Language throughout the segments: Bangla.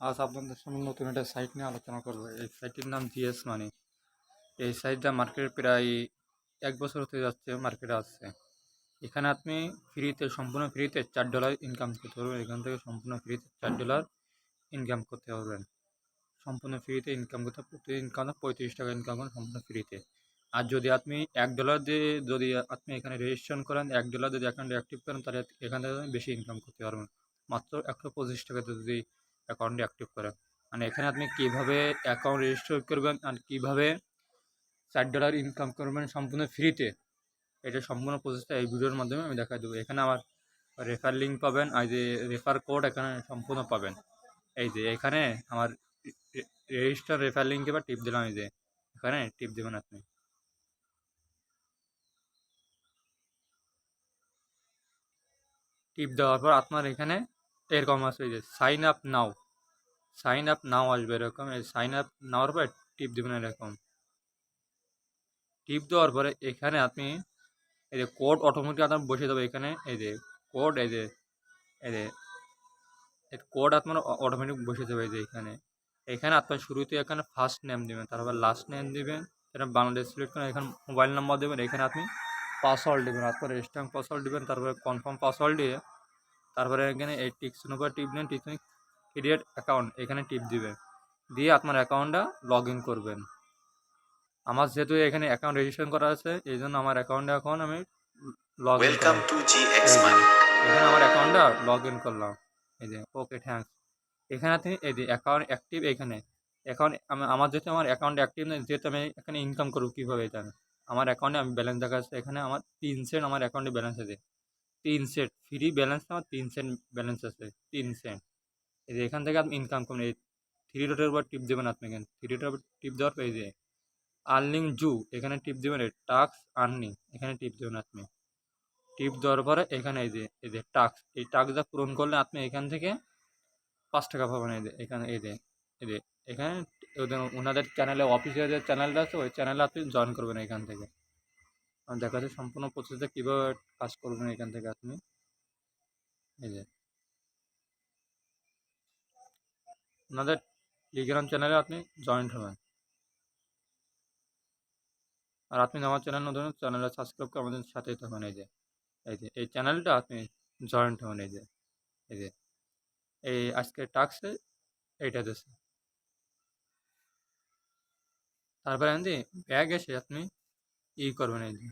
আজ আপনাদের সামনে নতুন একটা সাইট নিয়ে আলোচনা করব। এই সাইটটির নাম জিএস মানি এই সাইটটা মার্কেটে প্রায় এক বছর হতে যাচ্ছে মার্কেটে আসছে। এখানে আপনি ফ্রিতে সম্পূর্ণ ফ্রিতে চার ডলার ইনকাম করতে পারবেন। এখান থেকে সম্পূর্ণ ফ্রিতে চার ডলার ইনকাম করতে পারবেন। সম্পূর্ণ ফ্রিতে ইনকাম করতে প্রতি ইনকাম পঁয়ত্রিশ টাকা ইনকাম করেন সম্পূর্ণ ফ্রিতে আর যদি আপনি এক ডলার দিয়ে যদি আপনি এখানে রেজিস্ট্রেশন করেন, এক ডলার যদি অ্যাকাউন্ট অ্যাক্টিভ করেন, তাহলে এখান থেকে বেশি ইনকাম করতে পারবেন। মাত্র একশো পঁচিশ টাকাতে যদি অ্যাকাউন্টে অ্যাক্টিভ করেন মানে এখানে আপনি কীভাবে অ্যাকাউন্ট রেজিস্টার করবেন আর কীভাবে চার ডলার ইনকাম করবেন সম্পূর্ণ ফ্রিতে এটা সম্পূর্ণ প্রসেসটা এই ভিডিওর মাধ্যমে আমি দেখা দেবো। এখানে আমার রেফার লিঙ্ক পাবেন, আর যে রেফার কোড এখানে সম্পূর্ণ পাবেন। এই যে এখানে আমার রেজিস্টার রেফার লিঙ্কে বা টিপ দিলাম এই যে, এখানে টিপ দেবেন আপনি। টিপ দেওয়ার পর আপনার এখানে এরকম আসবে যে sign up now sign up now আসবে এরকম সাইন আপ নাওয়ার পরে টিপ দেবেন এরকম। টিপ দেওয়ার পরে এখানে আপনি এই যে কোড অটোমেটিক আপনার বসে দেবে এখানে, এই যে কোড এই যে এই যে কোড আপনার অটোমেটিক বসে যাবে এই যে এখানে। এখানে আপনার শুরুতে এখানে ফার্স্ট নেম দেবেন, তারপর লাস্ট নেম দেবেন, এটা বাংলাদেশ সিলেক্ট করে এখানে মোবাইল নাম্বার দেবেন, এখানে আপনি পাসওয়ার্ড দেবেন, তারপরে স্ট্রং পাসওয়ার্ড দেবেন, তারপরে কনফার্ম পাসওয়ার্ড দিয়ে তারপরে এখানে এই টিক্সের উপর টিপ নেন টিপ ক্রিয়েট অ্যাকাউন্ট এখানে টিপ দিবেন। দিয়ে আপনার অ্যাকাউন্টটা লগ ইন করবেন। আমার যেহেতু এখানে অ্যাকাউন্ট রেজিস্ট্রেশন করা আছে এই জন্য আমার অ্যাকাউন্টে এখন আমি log in Welcome to GX Money. এখানে আমার অ্যাকাউন্টটা লগ ইন করলাম। এই যে ওকে থ্যাঙ্কস এখানে আপনি এই যে অ্যাকাউন্ট অ্যাক্টিভ এখানে। অ্যাকাউন্ট আমার যেহেতু আমার অ্যাকাউন্ট অ্যাক্টিভ নেই যেহেতু আমি এখানে ইনকাম করব কীভাবে এটা আমার অ্যাকাউন্টে আমি ব্যালেন্স দেখা যাচ্ছে এখানে আমার তিন সেন্ট আমার অ্যাকাউন্টে ব্যালেন্স আছে। তিন সেন্ট ফ্রি ব্যালেন্স আমার তিন সেন্ট ব্যালেন্স আছে তিন সেন্ট এই যে এখান থেকে আপনি ইনকাম করুন এই থ্রি ডটের উপর টিপ দেবেন আপনি এখানে থ্রি ডটের উপর টিপ দেওয়ার পর এই যে আর্নিং জু এখানে টিপ দেবেন টাক্স আর্নিং এখানে টিপ দেবেন আপনি। টিপ দেওয়ার পরে এখানে এই যে এই যে টাক্স এই টাক্সটা পূরণ করলে আপনি এখান থেকে পাঁচ টাকা পাবেন, এই যে এখানে, এই যে এই যে, এখানে ওনাদের চ্যানেলে অফিসিয়াল যে চ্যানেলটা আছে, ওই চ্যানেলে আপনি জয়েন করবেন এখান থেকে। আমি দেখা যাচ্ছে সম্পূর্ণ প্রসেসটা কীভাবে কাজ করবেন এখান থেকে আপনি। এই যে। ওনাদের টেলিগ্রাম চ্যানেলে আপনি জয়েন্ট হবেন। আর আপনি আমার চ্যানেল নতুন চ্যানেলটা সাবস্ক্রাইব করে আমাদের সাথে থাকবেন, এই যে। এই যে, এই চ্যানেলটা আপনি জয়েন্ট হবেন, এই যে। এই যে। এই আজকে টাক্সে এইটা দিচ্ছে তারপরে ব্যাগ এসে আপনি ই করবেন, এই যে।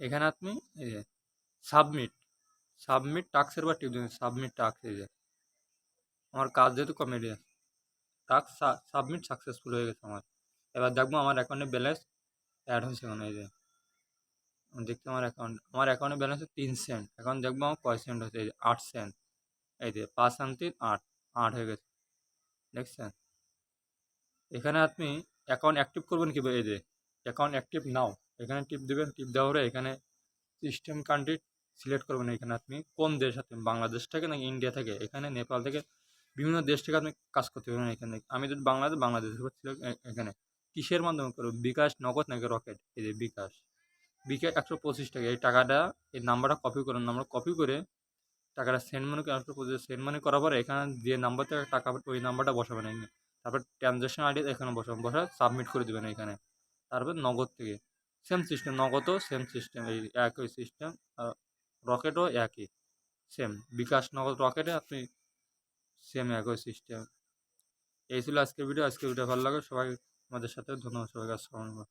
এখানে আপনি, এই যে সাবমিট সাবমিট টাক্সের বা টিপ দেবেন সাবমিট টাক্স এই যে। আমার কাজ যেহেতু কমেডি আছে টাক্স সাবমিট সাকসেসফুল হয়ে গেছে আমার। এবার দেখব আমার অ্যাকাউন্টে ব্যালেন্স অ্যাড হয়েছে কোনো, এই যে। দেখতে আমার অ্যাকাউন্ট আমার অ্যাকাউন্টে ব্যালেন্স তিন সেন্ট এখন দেখব আমার কয় সেন্ট হচ্ছে এই যে আট সেন্ট এই যে, পাঁচ সেন্ট তিন, আট আট হয়ে গেছে। দেখছেন? এখানে আপনি অ্যাকাউন্ট অ্যাক্টিভ করবেন কীভাবে, এই যে অ্যাকাউন্ট অ্যাক্টিভ নাও এখানে টিপ দেবেন, টিপ দেওয়ার পরে এখানে সিস্টেম কান্ট্রি সিলেক্ট করবেন এখানে আপনি। কোন দেশ আপনি? বাংলাদেশ থেকে নাকি ইন্ডিয়া থেকে? এখানে নেপাল থেকে বিভিন্ন দেশ থেকে আপনি কাজ করতে পারবেন এখানে। আমি যদি বাংলাদেশ বাংলাদেশ এখানে। কিসের মাধ্যমে করব? বিকাশ নগদ নাকি রকেট? এই যে বিকাশ। বিকাশ একশো পঁচিশ টাকা। এই টাকাটা, এই নাম্বারটা কপি করুন। নাম্বার কপি করে টাকাটা সেন্ড মানি একশো পঁচিশ সেন্ড মানি করার পরে এখানে যে নাম্বার থেকে টাকা, ওই নাম্বারটা বসাবেন তারপর ট্রানজ্যাকশন আইডি এখানে বসাবেন। বসা সাবমিট করে দেবেন এখানে। তারপর নগদ থেকে। সেম সিস্টেম, নগদও সেম সিস্টেম, এই একই সিস্টেম রকেটও একই, সেম। বিকাশ নগদ রকেটে আপনি সেম একই সিস্টেম। এই ছিল আজকের ভিডিও। আজকের ভিডিও ভালো লাগে সবাই আমাদের সাথে, ধন্যবাদ সবাইকে। আসসালামু